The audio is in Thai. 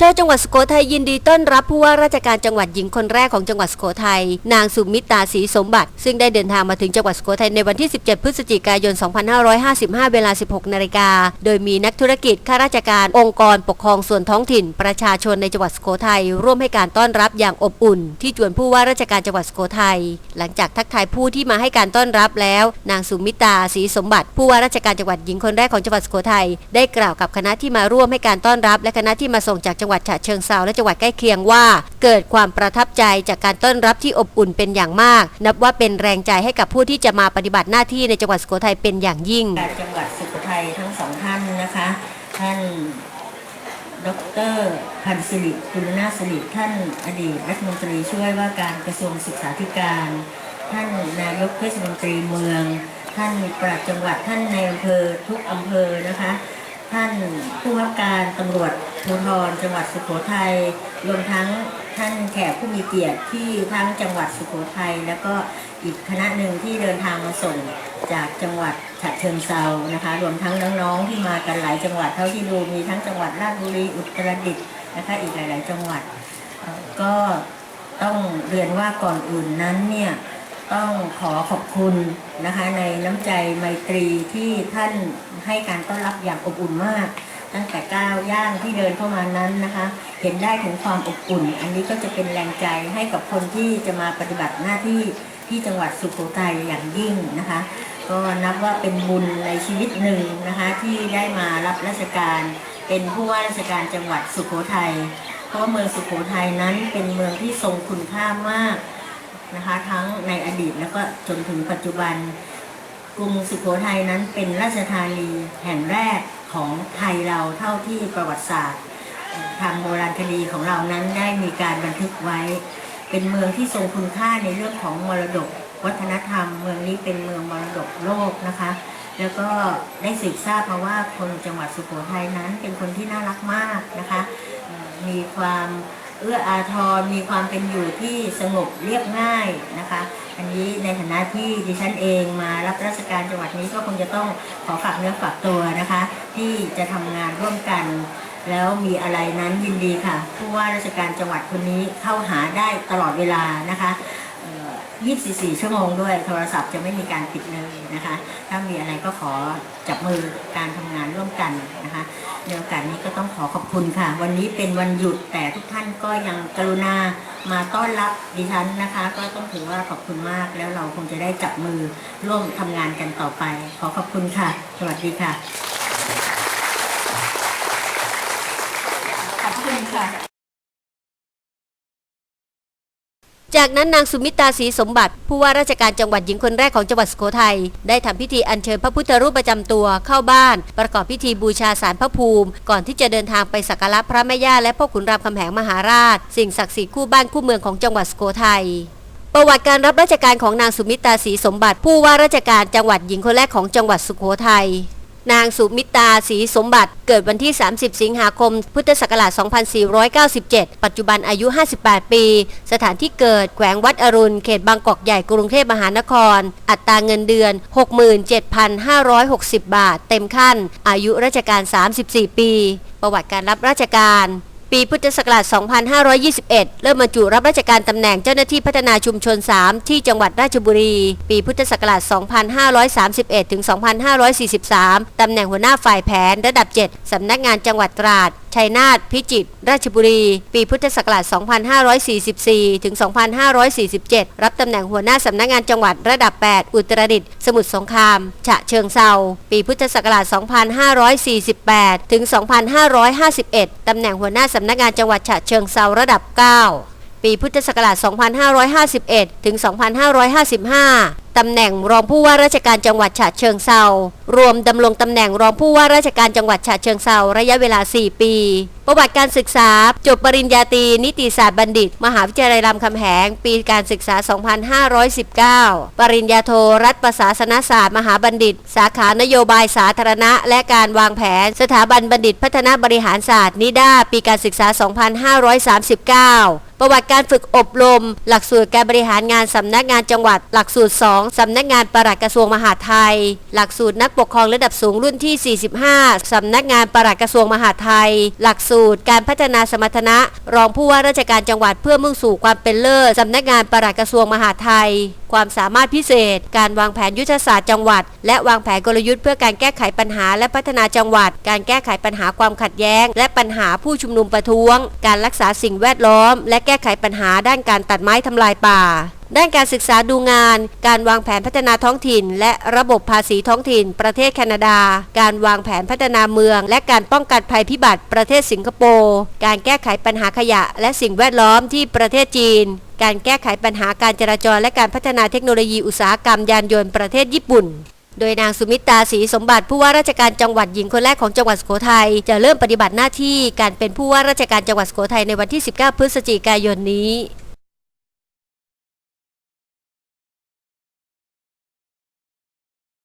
ชาวจังหวัดสุโขทัยยินดีต้อนรับผู้ว่าราชการจังหวัดหญิงคนแรกของจังหวัดสุโขทัยนางสุมิตาศรีสมบัติ ซึ่งได้เดินทางมาถึงจังหวัดสุโขทัยในวันที่ 17 พฤศจิกายน 2555 เวลา 16 นาฬิกา โดยมีนักธุรกิจข้าราชการองค์กรปกครองส่วนท้องถิ่น ประชาชนในจังหวัดสุโขทัยร่วมให้การต้อนรับอย่างอบอุ่น ที่จวนผู้ว่าราชการจังหวัดสุโขทัยหลังจากทักทายผู้ที่มาให้การต้อนรับแล้ว นางสุมิตาศรีสมบัติ ผู้ว่าราชการจังหวัดหญิงคนแรกของจังหวัดสุโขทัยได้กล่าวกับคณะที่มาร่วมให้การต้อนรับ และคณะที่มาส่งจากจังหวัดฉะเชิงเทราและจังหวัดใกล้เคียงว่า เกิดความประทับใจจากการต้อนรับที่อบอุ่นเป็นอย่างมาก นับว่าเป็นแรงใจให้กับผู้ที่จะมาปฏิบัติหน้าที่ในจังหวัดสุโขทัยเป็นอย่างยิ่งจังหวัดสุโขทัยทั้งสองท่านนะคะท่านดรพันศิริกุลนาศิริท่านอดีตรัฐมนตรีช่วยว่าการกระทรวงศึกษาธิการ ท่านนายกเทศมนตรีเมือง ท่านปลัดจังหวัดท่านในอำเภอทุกอำเภอนะคะ ท่านผู้ว่าการตำรวจภูธรจังหวัดสุโขทัยรวมทั้งท่านแขกผู้มีเกียรติที่ทั้งจังหวัดสุโขทัยแล้วก็อีกคณะหนึ่งที่เดินทางมาส่งจากจังหวัดฉะเชิงเซานะคะ รวมทั้งน้องๆที่มากันหลายจังหวัดเท่าที่ดูมีทั้งจังหวัดราชบุรีอุตรดิตถ์นะคะอีกหลาย ๆ จังหวัดก็ต้องเรียนว่าก่อนอื่นนั้นเนี่ย ต้องขอขอบคุณนะคะในน้ำใจไมตรีที่ท่านให้การต้อนรับอย่างอบอุ่นมาก ตั้งแต่ก้าวย่างที่เดินเข้ามานั้นนะคะ เห็นได้ถึงความอบอุ่น อันนี้ก็จะเป็นแรงใจให้กับคนที่จะมาปฏิบัติหน้าที่ที่จังหวัดสุโขทัยอย่างยิ่งนะคะ ก็นับว่าเป็นบุญในชีวิตหนึ่งนะคะที่ได้มารับราชการ เป็นผู้ว่าราชการจังหวัดสุโขทัยเพราะเมืองสุโขทัยนั้นเป็นเมืองที่ทรงคุณค่ามาก นะคะ ทั้งในอดีตแล้วก็จนถึงปัจจุบัน กรุงสุโขทัยนั้นเป็นราชธานีแห่งแรกของไทยเราเท่าที่ประวัติศาสตร์ ทางโบราณคดีของเรานั้นได้มีการบันทึกไว้ เป็นเมืองที่ทรงคุณค่าในเรื่องของมรดก วัฒนธรรม เมืองนี้เป็นเมืองมรดกโลกนะคะ แล้วก็ได้สืบทราบมาว่าคนจังหวัดสุโขทัยนั้นเป็นคนที่น่ารักมากนะคะ มีความ เอื้ออาทรมีความเป็นอยู่ที่สงบเรียบง่ายนะคะ อันนี้ในฐานะที่ดิฉันเองมารับราชการจังหวัดนี้ก็คงจะต้องขอฝากเนื้อฝากตัวนะคะ ที่จะทำงานร่วมกัน แล้วมีอะไรนั้นยินดีค่ะผู้ว่าราชการจังหวัดคนนี้เข้าหาได้ตลอดเวลานะคะ 24 ชั่วโมงด้วย โทรศัพท์จะไม่มีการปิดเลยนะคะ ถ้ามีอะไรก็ขอจับมือการทำงานร่วมกันนะคะในโอกาสนี้ก็ต้องขอขอบคุณค่ะ วันนี้เป็นวันหยุดแต่ทุกท่านก็ยังกรุณามาต้อนรับดิฉันนะคะ ก็ต้องถือว่าขอบคุณมากแล้วเราคงจะได้จับมือร่วมทำงานกันต่อไป ขอขอบคุณค่ะ สวัสดีค่ะ ขอบคุณค่ะ จากนั้นนางสุมิตาศรีสมบัติ ผู้ว่าราชการจังหวัดหญิงคนแรกของจังหวัดสุโขทัยได้ทำพิธีอัญเชิญพระพุทธรูปประจำตัวเข้าบ้าน ประกอบพิธีบูชาสารพระภูมิ ก่อนที่จะเดินทางไปสักการะพระแม่ย่าและพ่อขุนรามคำแหงมหาราช สิ่งศักดิ์สิทธิ์คู่บ้านคู่เมืองของจังหวัดสุโขทัยประวัติการรับราชการของนางสุมิตาศรีสมบัติ ผู้ว่าราชการจังหวัดหญิงคนแรกของจังหวัดสุโขทัย นางสุมิตาศรีสมบัติ เกิดวันที่ 30 สิงหาคม พุทธศักราช 2497 ปัจจุบันอายุ 58 ปี สถานที่เกิดแขวงวัดอรุณ เขตบางกอกใหญ่กรุงเทพมหานคร อัตราเงินเดือน 67,560 บาท เต็มขั้น อายุราชการ 34 ปี ประวัติการรับราชการ ปีพุทธศักราช 2521 เริ่มบรรจุรับราชการตำแหน่งเจ้าหน้าที่พัฒนาชุมชน 3 ที่จังหวัดราชบุรี ปีพุทธศักราช 2531 ถึง 2543 ตำแหน่งหัวหน้าฝ่ายแผนระดับ 7 สำนักงานจังหวัดตราด ชัยนาท พิจิตร ราชบุรี ปีพุทธศักราช 2544 ถึง 2547 รับตำแหน่งหัวหน้าสำนักงานจังหวัดระดับ 8 อุตรดิตถ์ สมุทรสงคราม ฉะเชิงเซา ปีพุทธศักราช 2548 ถึง 2551 ตำแหน่งหัวหน้าสำนักงานจังหวัดฉะเชิงเซาระดับ 9 ปีพุทธศักราช 2551 ถึง 2555 ตำแหน่งรองผู้ว่าราชการจังหวัดฉะเชิงเซารวมดำรงตำแหน่งรองผู้ว่าราชการจังหวัดฉะเชิงเซาระยะเวลา 4 ปี ประวัติการศึกษา จบปริญญาตรีนิติศาสตร์บัณฑิต มหาวิทยาลัยรามคำแหง ปีการศึกษา 2519 ปริญญาโทรัฐประศาสนศาสตร์มหาบัณฑิต สาขานโยบายสาธารณะ และการวางแผน สถาบันบัณฑิตพัฒนาบริหารศาสตร์นิด้าปีการศึกษา 2539 ประวัติการฝึกอบรม หลักสูตรการบริหารงานสำนักงานจังหวัด หลักสูตร 2สำนักงานปลัดกระทรวงมหาดไทย หลักสูตรนักปกครองระดับสูงรุ่นที่ 45 สำนักงานปลัดกระทรวงมหาดไทย หลักสูตรการพัฒนาสมรรถนะ รองผู้ว่าราชการจังหวัดเพื่อมุ่งสู่ความเป็นเลิศสำนักงานปลัดกระทรวงมหาดไทย ความสามารถพิเศษ การวางแผนยุทธศาสตร์จังหวัด และวางแผนกลยุทธ์เพื่อการแก้ไขปัญหาและพัฒนาจังหวัด การแก้ไขปัญหาความขัดแย้ง และปัญหาผู้ชุมนุมประท้วง การรักษาสิ่งแวดล้อม และแก้ไขปัญหาด้านการตัดไม้ทำลายป่าด้านการศึกษาดูงาน การวางแผนพัฒนาท้องถิ่น และระบบภาษีท้องถิ่น ประเทศแคนาดา การวางแผนพัฒนาเมือง และการป้องกันภัยพิบัติประเทศสิงคโปร์ การแก้ไขปัญหาขยะและสิ่งแวดล้อมที่ประเทศจีน การแก้ไขปัญหาการจราจร และการพัฒนาเทคโนโลยีอุตสาหกรรมยานยนต์ประเทศญี่ปุ่น โดยนางสุมิตาศรีสมบัติผู้ว่าราชการจังหวัดหญิงคนแรกของจังหวัดสุโขทัยจะเริ่มปฏิบัติหน้าที่การเป็นผู้ว่าราชการจังหวัดสุโขทัยในวันที่ 19 พฤศจิกายนนี้